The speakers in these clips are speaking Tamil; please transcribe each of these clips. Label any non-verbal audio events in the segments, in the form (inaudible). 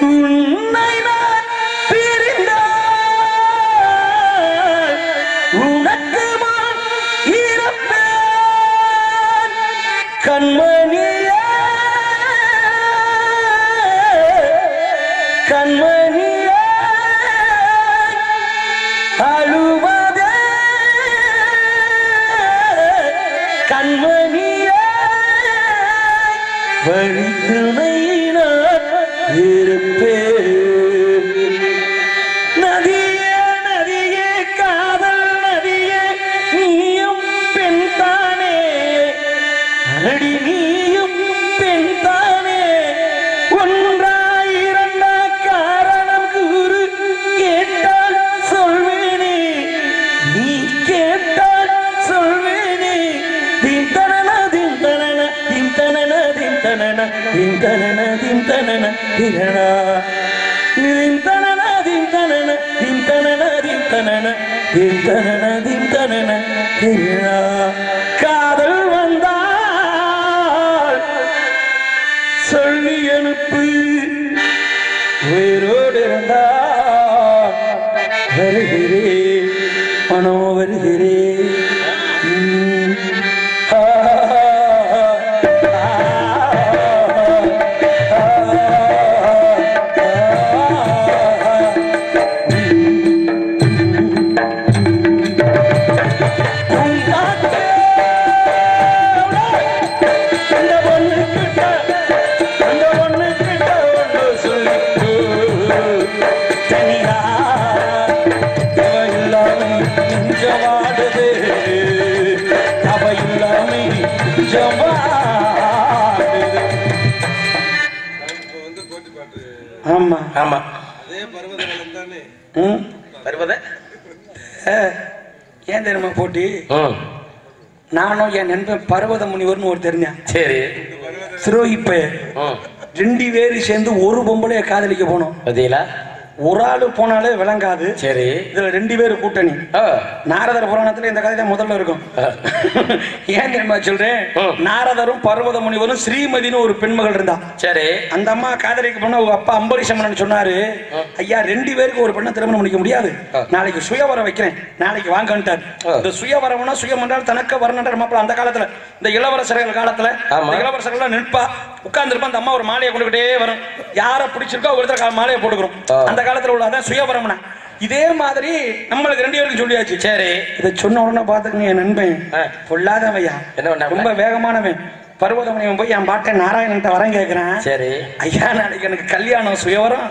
உன்னை நான் பிரிந்தால் உனக்கு இருப்பேன். கண்மணியே. கண்மணியே. அழுவதே. வழித்துணை காதல் வந்தால் சொல்லி அனுப்பு உயிரோடு இருந்தால் வருகிறேன். ஏன் தெரியுமா போட்டி? ம் நானும் என் நண்பன் பர்வத முனிவர்னு ஒரு தெரிஞ்சேன் சரி. சிரோகிப்ப ம் ரெண்டு பேரும் சேர்ந்து ஒரு பொம்பளைய காதலிக்க போனோம். பார்த்தீங்களா ஒரு ஆளு போனாலே விளங்காது. சரி. இதுல ரெண்டு பேரு கூட்டணி. நாரதர் புராணத்துல இந்த கதை தான் முதல்ல இருக்கும். ஏன் தெரியுமா சொல்றேன். நாரதரும் பர்வத முனிவரும் ஸ்ரீமதினு ஒரு பெண்மகள் இருந்தா. சரி. அந்த அம்மா காதலிக்க போனா அவங்க அப்பா அம்பரீஷமன் சொன்னாரு. ஐயா ரெண்டு பேருக்கு ஒரு பெண்ணை திருமணம் பண்ணிக்க முடியாது. நாளைக்கு சுயவரம் வைக்கிறேன். நாளைக்கு வாங்கன்ட்டார். இந்த சுயவரம்னா சுயம் என்றால் தனக்கு வரணுன்ற மாப்பிள்ள அந்த காலத்துல. இந்த இளவரசர்கள் காலத்துல. இளவரசர்கள் நிற்பா. உட்கார்ந்துருப்பா அந்த அம்மா ஒரு மாலையை கொண்டுகிட்டே வரும். யார பிடிச்சிருக்கோ ஒருத்தர் மாலையை போட்டுக்கிறோம். அந்த காலத்துல உள்ள அதான் சுயவரம்னா இதே மாதிரி நம்மளுக்கு ரெண்டு பேருக்கும் சொல்லியாச்சு. சரி. இதை சொன்ன உடனே பாத்துக்கங்க என் நண்பன். பொல்லாதவையா என்ன? ரொம்ப வேகமானவன். பர்வதமணியன் போய் என் பாட்டை நாராயணன்ட்ட வரேன் கேட்கிறேன் சரி. ஐயா நாளைக்கு எனக்கு கல்யாணம் சுயவரம்.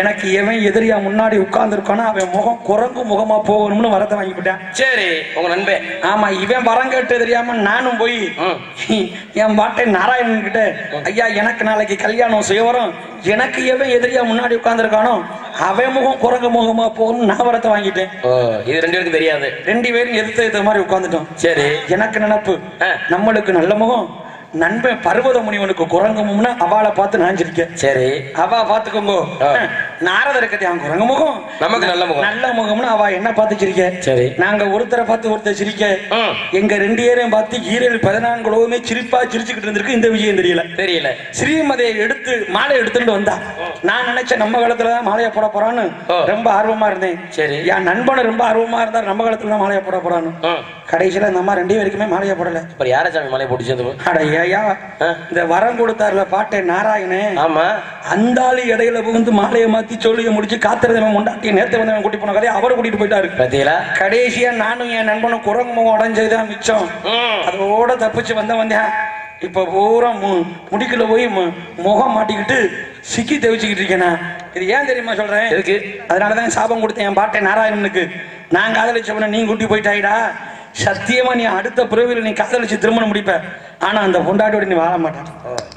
எனக்கு எவன் எதிரியா முன்னாடி உட்கார்ந்துருக்கானோ அவன் முகம் குரங்கு முகமா போகணும்னு வரத்தை வாங்கிவிட்டேன் சரி உங்க நண்பன் ஆமா இவன் வரம் கேட்டு தெரியாம நானும் போய். என் பாட்டை நாராயணன் கிட்ட ஐயா எனக்கு நாளைக்கு கல்யாணம் சுயவரம். எனக்கு எவன் எதிரியா முன்னாடி உட்கார்ந்துருக்கானோ அவன் முகம் குரங்கு முகமா போகணும்னு நான் வரத்தை வாங்கிட்டேன். இது ரெண்டு பேருக்கும் தெரியாது. ரெண்டு பேரும் எதிர்த்து எதிர்த்த மாதிரி உட்கார்ந்துட்டோம். சரி. எனக்கு நினப்பு. நம்மளுக்கு நல்ல முகம் நண்பன் பர்வத முனிவனுக்கு குரங்கு முகம்னு அவளை பார்த்து நான் சிரிக்கேன் சரி அவ பாத்துக்கோங்க. நாரதர் இருக்கத்தி அவன் குரங்கு முகம். நமக்கு நல்ல முகம். நல்ல முகம்னு அவ என்ன பார்த்து சிரிக்க? சரி. நாங்க ஒருத்தரை பார்த்து ஒருத்தர் சிரிக்க. எங்க ரெண்டு பேரையும் பார்த்து ஈரல் பதினான்கு உலகமே சிரிப்பா சிரிச்சுக்கிட்டு இருந்திருக்கு. இந்த விஷயம் தெரியல. தெரியல. ஸ்ரீமதியை எடுத்து மாலை எடுத்துட்டு வந்தா. நான் நினைச்சேன் நம்ம காலத்துல தான் மாலையை போட போறான்னு. ரொம்ப ஆர்வமா இருந்தேன். சரி. என் நண்பன் ரொம்ப ஆர்வமா இருந்தா நம்ம காலத்துல தான் மாலையை போட போறான்னு. கடைசியில இந்த அம்மா ரெண்டு பேருக்குமே மாலையை போடல. அப்புறம் யார சாமி மலையை போட்டு சேர்ந்து அட ஏயா ஆ. இந்த வரம் கொடுத்தாருல பாட்டை நாராயணே. ஆமா. அந்த ஆளு இடையில புகுந்து மாலையை மாத்தி சொல்லிய முடிச்சு காத்திருந்தவன் முண்டாட்டி நேரத்தை வந்தவன் கூட்டி போன கதையை அவரை கூட்டிட்டு போயிட்டாரு. பாத்தீங்களா? கடைசியா நானும் என் நண்பனும் குரங்கு முகம் உடஞ்சதுதான் மிச்சம். அதோட தப்பிச்சு வந்த வந்தேன் இப்ப பூரா மு- முடிக்குள்ள போய் மு- முகம் மாட்டிக்கிட்டு சிக்கி தவிச்சுக்கிட்டு இருக்கேனா? இது ஏன் தெரியுமா சொல்றேன்? எதுக்கு? அதனாலதான் சாபம் கொடுத்தேன் என் பாட்டை நாராயணனுக்கு. நான் காதலிச்சவன நீ கூட்டி போயிட்டாயிடா. சத்தியமா நீ அடுத்த பிறவியில் நீ காதலிச்சு திருமணம் முடிப்ப. ஆனா அந்த பொண்டாட்டியோட நீ வாழ மாட்டான்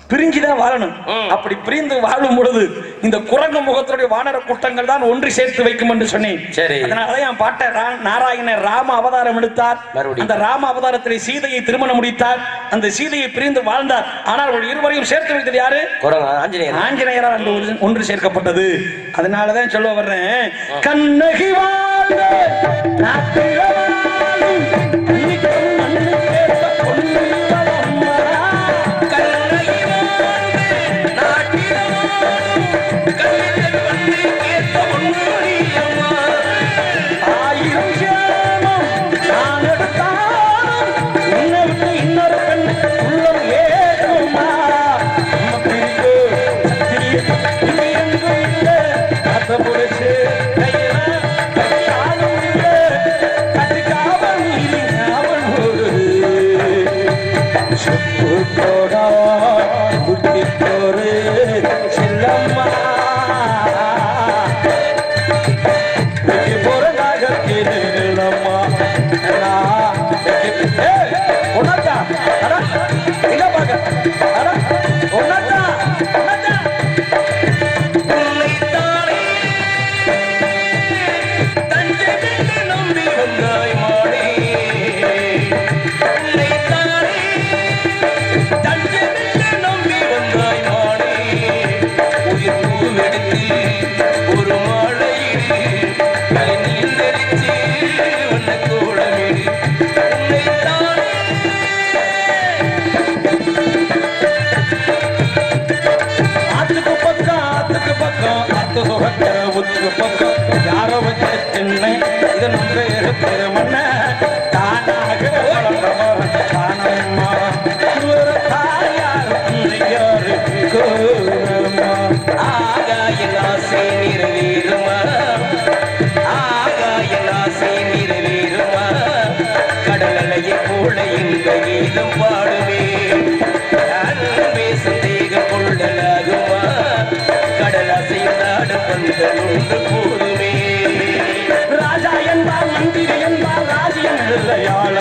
பிரிஞ்சுதான் வாழணும். அப்படி பிரிந்து வாழும் பொழுது இந்த குரங்கு முகத்துடைய வானர கூட்டங்கள் தான் ஒன்று சேர்த்து வைக்கும் என்று சொன்னேன். சரி. அதனாலதான் என் பாட்டை நாராயணர் ராம அவதாரம் எடுத்தார். அந்த ராம அவதாரத்திலே சீதையை திருமணம் முடித்தார். அந்த சீதையை பிரிந்து வாழ்ந்தார். ஆனால் அவர்கள் இருவரையும் சேர்த்து வைத்தது யாரு? ஆஞ்சநேயர். ஆஞ்சநேயரால் ஒன்று- சேர்க்கப்பட்டது. அதனாலதான் சொல்ல வர்றேன். கண்ணகி राम राम ஒத்தர ஒத்துக்கு பக்கம் யாரோ ஒத்தர திண்ணை இது நம்ம இருக்கிற முன்ன தானாக தானம்மா தாயார் யாருக்கு ஆகாயெல்லாம் சேமிர வீருமா ஆகாயெல்லாம் சேமிர வீருமா கடலையை போல பாடுவேன். ராஜா என்பார் மந்திரி என்பார் ராஜ்யம் இல்லையான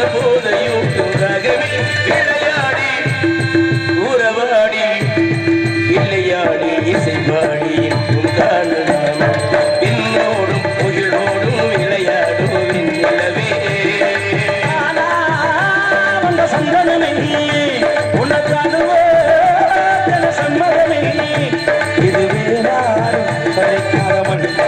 அந்த போதையும் விளையாடி உறவாடி இல்லையாடி இசைப்பாடி உனக்கான சம்மதமே. இதுவே நான் படைக்காத மண்ணு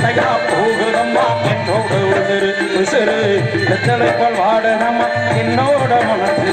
கட்டையா போகுதம்மா என்னோட உதிரு உசுரு எத்தனை பால் வாடனம்மா என்னோட மனசு.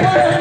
Hey! (laughs)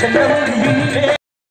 ಚಂದ್ರಮುಖಿ